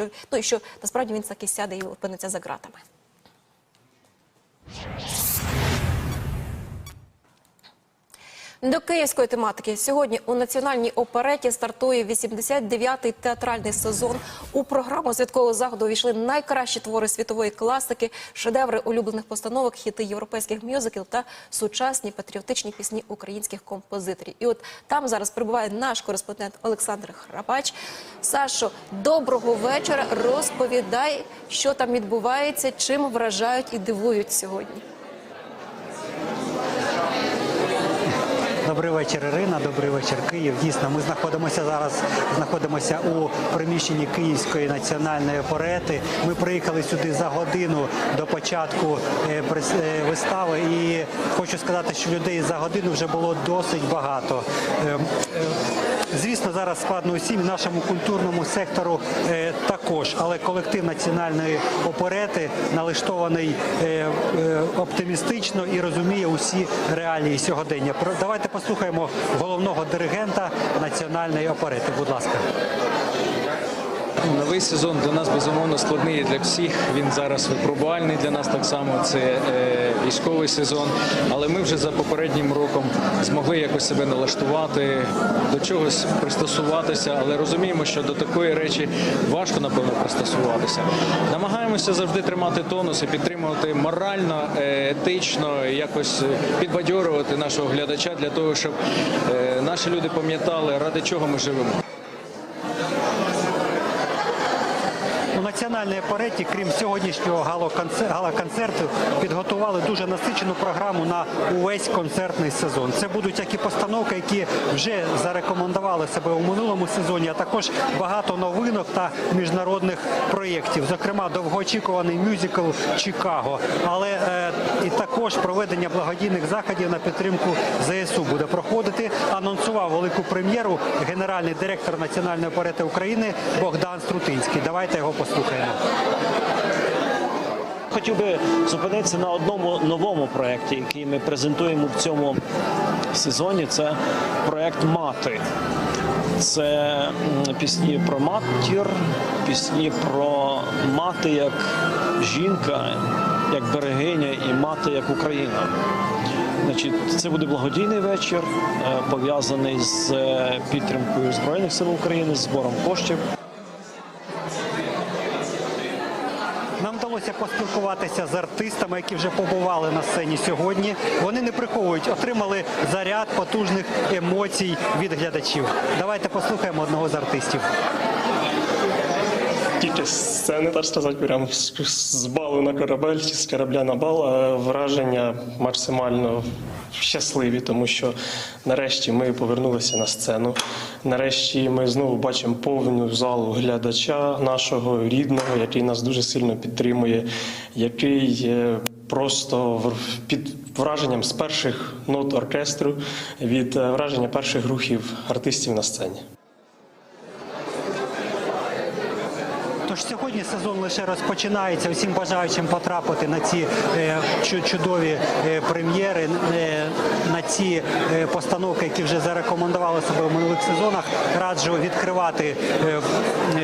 що ну і що насправді він таки сяде і опиниться за ґратами. До київської тематики сьогодні у національній опереті стартує 89-й театральний сезон. У програму святкового заходу увійшли найкращі твори світової класики, шедеври улюблених постановок, хіти європейських мюзиклів та сучасні патріотичні пісні українських композиторів. І от там зараз перебуває наш кореспондент Олександр Храпач. Сашо, доброго вечора. Розповідай, що там відбувається, чим вражають і дивують сьогодні. Добрий вечір, Ірина. Добрий вечір, Київ. Дійсно, ми знаходимося зараз. Знаходимося у приміщенні Київської національної оперети. Ми приїхали сюди за годину до початку е, е, вистави, і хочу сказати, що людей за годину вже було досить багато. Е, е, Звісно, зараз складно усім нашому культурному сектору також, але колектив національної оперети налаштований оптимістично і розуміє усі реалії сьогодення. Давайте послухаємо головного диригента національної оперети. Будь ласка. Новий сезон для нас безумовно складний для всіх. Він зараз випробувальний для нас так само. Це е, військовий сезон. Але ми вже за попереднім роком змогли якось себе налаштувати, до чогось пристосуватися, але розуміємо, що до такої речі важко напевно пристосуватися. Намагаємося завжди тримати тонус і підтримувати морально, е, етично, якось підбадьорювати нашого глядача для того, щоб е, наші люди пам'ятали, ради чого ми живемо. Національній опереті, крім сьогоднішнього гала-концерту, підготували дуже насичену програму на увесь концертний сезон. Це будуть як постановки, які вже зарекомендували себе у минулому сезоні, а також багато новинок та міжнародних проєктів, зокрема довгоочікуваний мюзикл Чикаго, але е, і також проведення благодійних заходів на підтримку ЗСУ буде проходити. Анонсував велику прем'єру генеральний директор Національної оперети України Богдан Струтинський. Давайте його послухаємо. Хотів би зупинитися на одному новому проєкті, який ми презентуємо в цьому сезоні. Це проєкт Мати. Це пісні про матір, пісні про мати як жінка, як берегиня і мати як Україна. Значить, це буде благодійний вечір, е, пов'язаний з е, підтримкою Збройних сил України, з збором коштів. Вдалося поспілкуватися з артистами, які вже побували на сцені сьогодні. Вони не приховують, отримали заряд потужних емоцій від глядачів. Давайте послухаємо одного з артистів. Тільки з сцени, так сказати, прямо з, балу на корабель чи з корабля на бал, а враження максимально щасливі, тому що нарешті ми повернулися на сцену. Нарешті ми знову бачимо повну залу глядача нашого рідного, який нас дуже сильно підтримує, який е, просто під враженням з перших нот оркестру, від е, враження перших рухів артистів на сцені. Тож сьогодні сезон лише розпочинається. Усім бажаючим потрапити на ці е, чудові е, прем'єри, е, на ці постановки, які вже зарекомендували себе в минулих сезонах. Раджу відкривати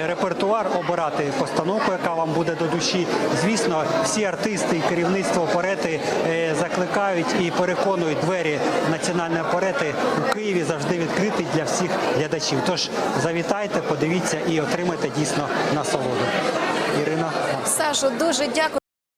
репертуар, обирати постановку, яка вам буде до душі. Звісно, всі артисти і керівництво оперети е, закликають і переконують двері національної оперети у Києві завжди відкритий для всіх глядачів. Тож завітайте, подивіться і отримайте дійсно насолоду. Ірина. Сашу дуже дякую.